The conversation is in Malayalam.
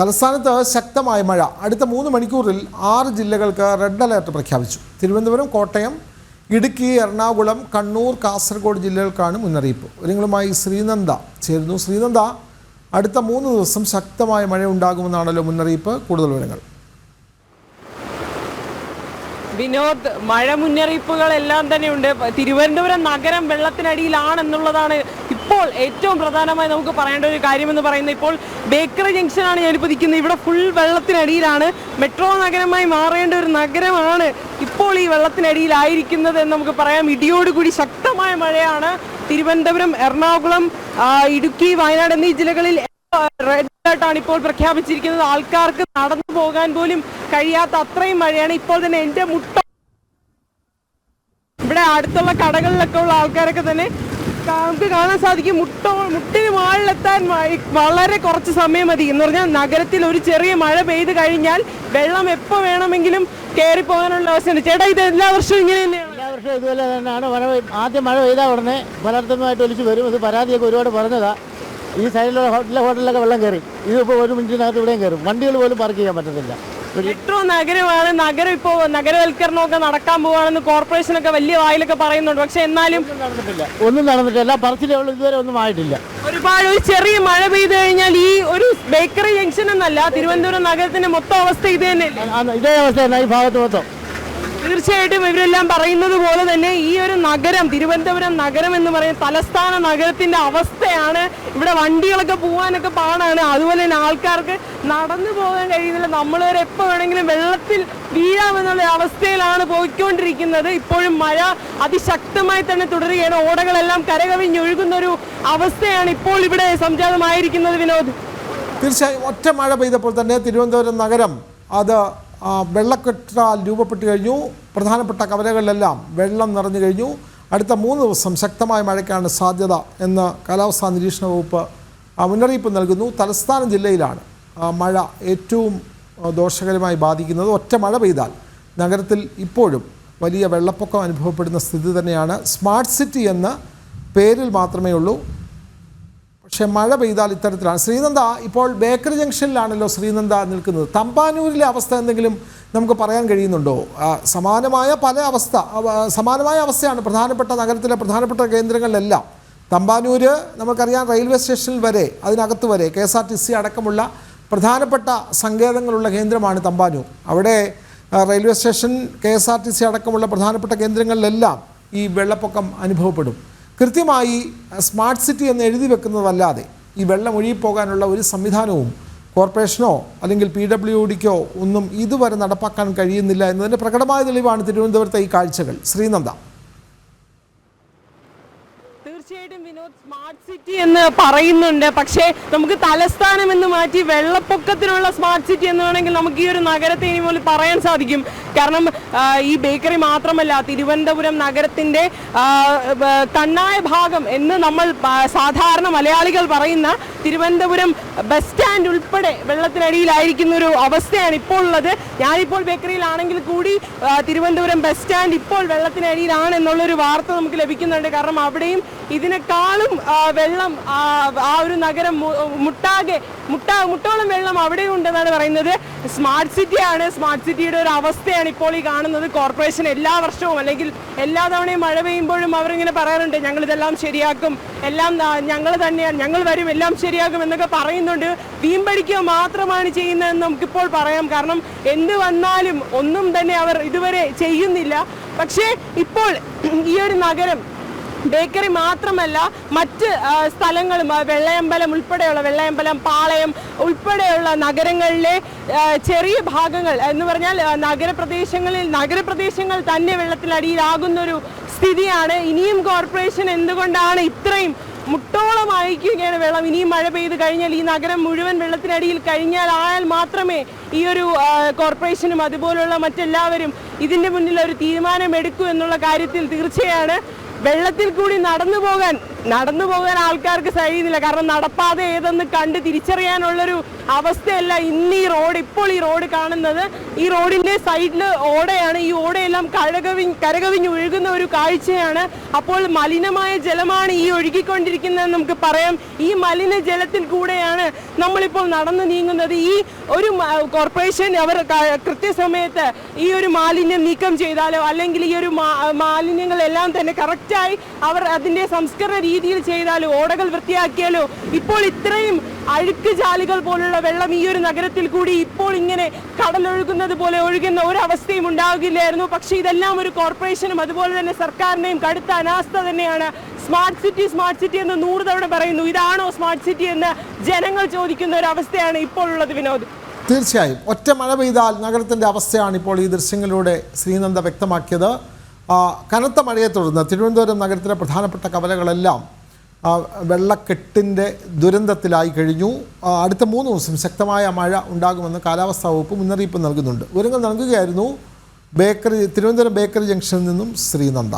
തലസ്ഥാനത്ത് ശക്തമായ മഴ. അടുത്ത മൂന്ന് മണിക്കൂറിൽ ആറ് ജില്ലകൾക്ക് റെഡ് അലേർട്ട് പ്രഖ്യാപിച്ചു. തിരുവനന്തപുരം കോട്ടയം ഇടുക്കി എറണാകുളം കണ്ണൂർ കാസർഗോഡ് ജില്ലകൾക്കാണ് മുന്നറിയിപ്പ്. ഒരുങ്ങളുമായി ശ്രീനന്ദ ചേരുന്നു. ശ്രീനന്ദ അടുത്ത മൂന്ന് ദിവസം ശക്തമായ മഴ ഉണ്ടാകുമെന്നാണല്ലോ മുന്നറിയിപ്പ്. കൂടുതൽ വിവരങ്ങൾ. വിനോദ് മഴ മുന്നറിയിപ്പുകളെല്ലാം തന്നെ ഉണ്ട് തിരുവനന്തപുരം നഗരം വെള്ളത്തിനടിയിലാണെന്നുള്ളതാണ് ഇപ്പോൾ ഏറ്റവും പ്രധാനമായി നമുക്ക് പറയേണ്ട ഒരു കാര്യമെന്ന് പറയുന്നത്. ഇപ്പോൾ ബേക്കറി ജംഗ്ഷനാണ് ഞാനിപ്പോൾ നിൽക്കുന്നത് ഇവിടെ ഫുൾ വെള്ളത്തിനടിയിലാണ്. മെട്രോ നഗരമായി മാറേണ്ട ഒരു നഗരമാണ് ഇപ്പോൾ ഈ വെള്ളത്തിനടിയിലായിരിക്കുന്നത് എന്ന് നമുക്ക് പറയാം. ഇടിയോടുകൂടി ശക്തമായ മഴയാണ് തിരുവനന്തപുരം എറണാകുളം ഇടുക്കി വയനാട് എന്നീ ജില്ലകളിൽ റെഡ് അലേർട്ടാണ് ഇപ്പോൾ പ്രഖ്യാപിച്ചിരിക്കുന്നത്. ആൾക്കാർക്ക് നടന്നു പോകാൻ പോലും കഴിയാത്ത അത്രയും മഴയാണ് ഇപ്പോൾ തന്നെ എന്റെ മുട്ട ഇവിടെ അടുത്തുള്ള കടകളിലൊക്കെ ഉള്ള ആൾക്കാരൊക്കെ തന്നെ നമുക്ക് കാണാൻ സാധിക്കും. മുട്ട മുട്ടിന് മുകളിലെത്താൻ വ- വളരെ കുറച്ച് സമയം മതി. എന്ന് പറഞ്ഞാൽ നഗരത്തിൽ ഒരു ചെറിയ മഴ പെയ്ത് കഴിഞ്ഞാൽ വെള്ളം എപ്പോൾ വേണമെങ്കിലും കയറി പോകാനുള്ള അവസ്ഥയാണ് ചേട്ടാ ഇത് എല്ലാ വർഷവും ഇങ്ങനെ തന്നെയാണ്? എല്ലാ വർഷവും ഇതുപോലെ തന്നെയാണ്. മഴ ആദ്യം മഴ പെയ്താൽ ഉടനെ പലർത്തുന്നതായിട്ട് ഒലിച്ച് വരും. ഇത് പരാതിയൊക്കെ ഒരുപാട് പറഞ്ഞതാ. ഈ സൈഡിലുള്ള ഹോട്ടലിലെ ഹോട്ടലിലൊക്കെ വെള്ളം കയറി ഇതിപ്പോൾ ഒരു മിനിറ്റിനകത്ത് ഇവിടെയും കയറും വണ്ടികൾ പോലും പാർക്ക് ചെയ്യാൻ പറ്റത്തില്ല. മെട്രോ നഗരമാണ്. നഗരം ഇപ്പോൾ നഗരവൽക്കരണമൊക്കെ നടക്കാൻ പോവാണെന്ന് കോർപ്പറേഷനൊക്കെ വലിയ വായിലൊക്കെ പറയുന്നുണ്ട്. പക്ഷെ എന്നാലും ഒന്നും നടന്നിട്ടില്ല. ഒന്നും നടന്നിട്ടില്ല. എല്ലാ പറച്ചിലേ ഉള്ളൂ ഇതുവരെ ഒന്നും ആയിട്ടില്ല. ഒരുപാട് ഒരു ചെറിയ മഴ പെയ്തു കഴിഞ്ഞാൽ ഈ ഒരു ബേക്കറി ജംഗ്ഷൻ എന്നല്ല തിരുവനന്തപുരം നഗരത്തിന്റെ മൊത്തം അവസ്ഥ ഇത് തന്നെ. ഇതേ അവസ്ഥ തന്നെ ഈ ഭാഗത്ത് മൊത്തം. തീർച്ചയായിട്ടും ഇവരെല്ലാം പറയുന്നത് പോലെ തന്നെ ഈ ഒരു നഗരം തിരുവനന്തപുരം നഗരം എന്ന് പറയുന്ന തലസ്ഥാന നഗരത്തിന്റെ അവസ്ഥയാണ്. ഇവിടെ വണ്ടികളൊക്കെ പോകാനൊക്കെ പാടാണ്. അതുപോലെ തന്നെ ആൾക്കാർക്ക് നടന്നു പോകാൻ കഴിയുന്നില്ല. നമ്മൾ വരെ എപ്പോൾ വേണമെങ്കിലും വെള്ളത്തിൽ വീഴാമെന്നുള്ള അവസ്ഥയിലാണ് പോയിക്കൊണ്ടിരിക്കുന്നത്. ഇപ്പോഴും മഴ അതിശക്തമായി തന്നെ തുടരുകയാണ്. ഓടകളെല്ലാം കരകവിഞ്ഞൊഴുകുന്ന ഒരു അവസ്ഥയാണ് ഇപ്പോൾ ഇവിടെ സംജാതമായിരിക്കുന്നത് വിനോദ്. തീർച്ചയായും ഒറ്റ മഴ പെയ്തപ്പോൾ തന്നെ തിരുവനന്തപുരം നഗരം അത് ആ, വെള്ളക്കെട്ടാൽ രൂപപ്പെട്ടു കഴിഞ്ഞു. പ്രധാനപ്പെട്ട കവലകളിലെല്ലാം വെള്ളം നിറഞ്ഞു കഴിഞ്ഞു. അടുത്ത മൂന്ന് ദിവസം ശക്തമായ മഴയ്ക്കാണ് സാധ്യത എന്ന് കാലാവസ്ഥാ നിരീക്ഷണ വകുപ്പ് മുന്നറിയിപ്പ് നൽകുന്നു. തലസ്ഥാന ജില്ലയിലാണ് മഴ ഏറ്റവും ദോഷകരമായി ബാധിക്കുന്നത്. ഒറ്റ മഴ പെയ്താൽ നഗരത്തിൽ ഇപ്പോഴും വലിയ വെള്ളപ്പൊക്കം അനുഭവപ്പെടുന്ന സ്ഥിതി തന്നെയാണ്. സ്മാർട്ട് സിറ്റി എന്ന പേരിൽ മാത്രമേ ഉള്ളൂ. പക്ഷേ മഴ പെയ്താൽ ഇത്തരത്തിലാണ്. ശ്രീനന്ദ ഇപ്പോൾ ബേക്കറി ജംഗ്ഷനിലാണല്ലോ ശ്രീനന്ദ നിൽക്കുന്നത്. തമ്പാനൂരിലെ അവസ്ഥ എന്തെങ്കിലും നമുക്ക് പറയാൻ കഴിയുന്നുണ്ടോ? സമാനമായ പല അവസ്ഥ അവ- സമാനമായ അവസ്ഥയാണ് പ്രധാനപ്പെട്ട നഗരത്തിലെ പ്രധാനപ്പെട്ട കേന്ദ്രങ്ങളിലെല്ലാം. തമ്പാനൂര് നമുക്കറിയാം റെയിൽവേ സ്റ്റേഷനിൽ വരെ അതിനകത്ത് വരെ K S R T C അടക്കമുള്ള പ്രധാനപ്പെട്ട സങ്കേതങ്ങളുള്ള കേന്ദ്രമാണ് തമ്പാനൂർ. അവിടെ railway station K S R T C അടക്കമുള്ള പ്രധാനപ്പെട്ട കേന്ദ്രങ്ങളിലെല്ലാം ഈ വെള്ളപ്പൊക്കം അനുഭവപ്പെടും. കൃത്യമായി സ്മാർട്ട് സിറ്റി എന്ന് എഴുതി വെക്കുന്നതല്ലാതെ ഈ വെള്ളം ഒഴുകിപ്പോകാനുള്ള ഒരു സംവിധാനവും കോർപ്പറേഷനോ അല്ലെങ്കിൽ പി ഡബ്ല്യു ഡിക്കോ ഒന്നും ഇതുവരെ നടപ്പാക്കാൻ കഴിയുന്നില്ല എന്നതിന്റെ പ്രകടമായ തെളിവാണ് തിരുവനന്തപുരത്തെ ഈ കാഴ്ചകൾ. ശ്രീനന്ദ. തീർച്ചയായിട്ടും വിനോദ് സ്മാർട്ട് സിറ്റി എന്ന് പറയുന്നുണ്ട്. പക്ഷേ നമുക്ക് തലസ്ഥാനം എന്ന് മാറ്റി വെള്ളപ്പൊക്കത്തിനുള്ള സ്മാർട്ട് സിറ്റി എന്ന് വേണമെങ്കിൽ നമുക്ക് ഈ ഒരു നഗരത്തെ ഇനി പോലും പറയാൻ സാധിക്കും. കാരണം ഈ ബേക്കറി മാത്രമല്ല തിരുവനന്തപുരം നഗരത്തിന്റെ തണ്ണായ ഭാഗം എന്ന് നമ്മൾ സാധാരണ മലയാളികൾ പറയുന്ന തിരുവനന്തപുരം ബസ് സ്റ്റാൻഡ് ഉൾപ്പെടെ വെള്ളത്തിനടിയിലായിരിക്കുന്ന ഒരു അവസ്ഥയാണ് ഇപ്പോൾ ഉള്ളത്. ഞാനിപ്പോൾ ബേക്കറിയിലാണെങ്കിൽ കൂടി തിരുവനന്തപുരം ബസ് സ്റ്റാൻഡ് ഇപ്പോൾ വെള്ളത്തിനടിയിലാണ് എന്നുള്ളൊരു വാർത്ത നമുക്ക് ലഭിക്കുന്നുണ്ട്. കാരണം അവിടെയും ഇതിനേക്കാളും ആ, വെള്ളം ആ, ഒരു നഗരം മുട്ടാകെ മുട്ടാ മുട്ടോളം വെള്ളം അവിടെ ഉണ്ടെന്നാണ് പറയുന്നത് സ്മാർട്ട് സിറ്റിയാണ് സ്മാർട്ട് സിറ്റിയുടെ ഒരു അവസ്ഥയാണ് ഇപ്പോൾ ഈ കാണുന്നത്. കോർപ്പറേഷൻ എല്ലാ വർഷവും അല്ലെങ്കിൽ എല്ലാ തവണയും മഴ പെയ്യുമ്പോഴും അവരിങ്ങനെ പറയാറുണ്ട് ഞങ്ങൾ ഇതെല്ലാം ശരിയാക്കും. എല്ലാം ഞങ്ങൾ തന്നെയാണ് ഞങ്ങൾ വരും എല്ലാം ശരിയാക്കും എന്നൊക്കെ പറയുന്നുണ്ട്. വീമ്പടിക്കുക മാത്രമാണ് ചെയ്യുന്നതെന്ന് നമുക്കിപ്പോൾ പറയാം. കാരണം എന്ത് വന്നാലും ഒന്നും തന്നെ അവർ ഇതുവരെ ചെയ്യുന്നില്ല. പക്ഷേ ഇപ്പോൾ ഈ ഒരു നഗരം ബേക്കറി മാത്രമല്ല മറ്റ് സ്ഥലങ്ങളും വെള്ളയമ്പലം ഉൾപ്പെടെയുള്ള വെള്ളയമ്പലം പാളയം ഉൾപ്പെടെയുള്ള നഗരങ്ങളിലെ ചെറിയ ഭാഗങ്ങൾ എന്ന് പറഞ്ഞാൽ നഗരപ്രദേശങ്ങളിൽ നഗരപ്രദേശങ്ങൾ തന്നെ വെള്ളത്തിനടിയിലാകുന്നൊരു സ്ഥിതിയാണ്. ഇനിയും കോർപ്പറേഷൻ എന്തുകൊണ്ടാണ് ഇത്രയും മുട്ടോളം അയക്കുകയാണ് വെള്ളം? ഇനിയും മഴ പെയ്ത് കഴിഞ്ഞാൽ ഈ നഗരം മുഴുവൻ വെള്ളത്തിനടിയിൽ കഴിഞ്ഞാൽ ആയാൽ മാത്രമേ ഈ ഒരു കോർപ്പറേഷനും അതുപോലുള്ള മറ്റെല്ലാവരും ഇതിന്റെ മുന്നിൽ ഒരു തീരുമാനം എടുക്കൂ എന്നുള്ള കാര്യത്തിൽ തീർച്ചയാണ്. വെള്ളത്തിൽ കൂടി നടന്നു പോകാൻ നടന്നു പോകാൻ ആൾക്കാർക്ക് കഴിയുന്നില്ല കാരണം നടപ്പാതെ ഏതെന്ന് കണ്ട് തിരിച്ചറിയാനുള്ളൊരു അവസ്ഥയല്ല ഇന്ന് ഈ റോഡ് ഇപ്പോൾ ഈ റോഡ് കാണുന്നത്. ഈ റോഡിന്റെ സൈഡിൽ ഓടയാണ്. ഈ ഓടയെല്ലാം കഴകവി കരകവിഞ്ഞ് ഒഴുകുന്ന ഒരു കാഴ്ചയാണ്. അപ്പോൾ മലിനമായ ജലമാണ് ഈ ഒഴുകിക്കൊണ്ടിരിക്കുന്നത് നമുക്ക് പറയാം. ഈ മലിന ജലത്തിൽ കൂടെയാണ് നമ്മളിപ്പോൾ നടന്നു നീങ്ങുന്നത്. ഈ ഒരു കോർപ്പറേഷൻ അവർ കൃത്യസമയത്ത് ഈ ഒരു മാലിന്യം നീക്കം ചെയ്താലോ അല്ലെങ്കിൽ ഈ ഒരു മാലിന്യങ്ങളെല്ലാം തന്നെ കറക്റ്റായി അവർ അതിന്റെ സംസ്കരണ രീതിയിൽ ചെയ്താലോ ഓടകൾ വൃത്തിയാക്കിയാലോ ഇപ്പോൾ ഇത്രയും അഴുക്ക് ജാലികൾ പോലുള്ള വെള്ളം ഈ ഒരു നഗരത്തിൽ കൂടി ഇപ്പോൾ ഇങ്ങനെ കടലൊഴുകുന്നത് പോലെ ഒഴുകുന്ന ഒരവസ്ഥയും ഉണ്ടാകില്ലായിരുന്നു പക്ഷേ ഇതെല്ലാം ഒരു കോർപ്പറേഷനും അതുപോലെ തന്നെ സർക്കാരിനെയും കടുത്ത അനാസ്ഥ തന്നെയാണ്. സ്മാർട്ട് സിറ്റി സ്മാർട്ട് സിറ്റി എന്ന് നൂറ് തവണ പറയുന്നു. ഇതാണോ സ്മാർട്ട് സിറ്റി എന്ന് ജനങ്ങൾ ചോദിക്കുന്ന ഒരു അവസ്ഥയാണ് ഇപ്പോൾ ഉള്ളത് വിനോദ്. തീർച്ചയായും. ഒറ്റ മഴ പെയ്താൽ നഗരത്തിന്റെ അവസ്ഥയാണ് ഇപ്പോൾ ഈ ദൃശ്യങ്ങളിലൂടെ ശ്രീനന്ദ വ്യക്തമാക്കിയത്. കനത്ത മഴയെ തുടർന്ന് തിരുവനന്തപുരം നഗരത്തിലെ പ്രധാനപ്പെട്ട കവലകളെല്ലാം വെള്ളക്കെട്ടിന്റെ ദുരന്തത്തിലായി കഴിഞ്ഞു. അടുത്ത മൂന്ന് ദിവസം ശക്തമായ മഴ ഉണ്ടാകുമെന്ന് കാലാവസ്ഥാ വകുപ്പ് മുന്നറിയിപ്പ് നൽകുന്നുണ്ട്. വിവരങ്ങൾ നൽകുകയായിരുന്നു ബേക്കറി തിരുവനന്തപുരം ബേക്കറി ജംഗ്ഷനിൽ നിന്നും ശ്രീനന്ദ.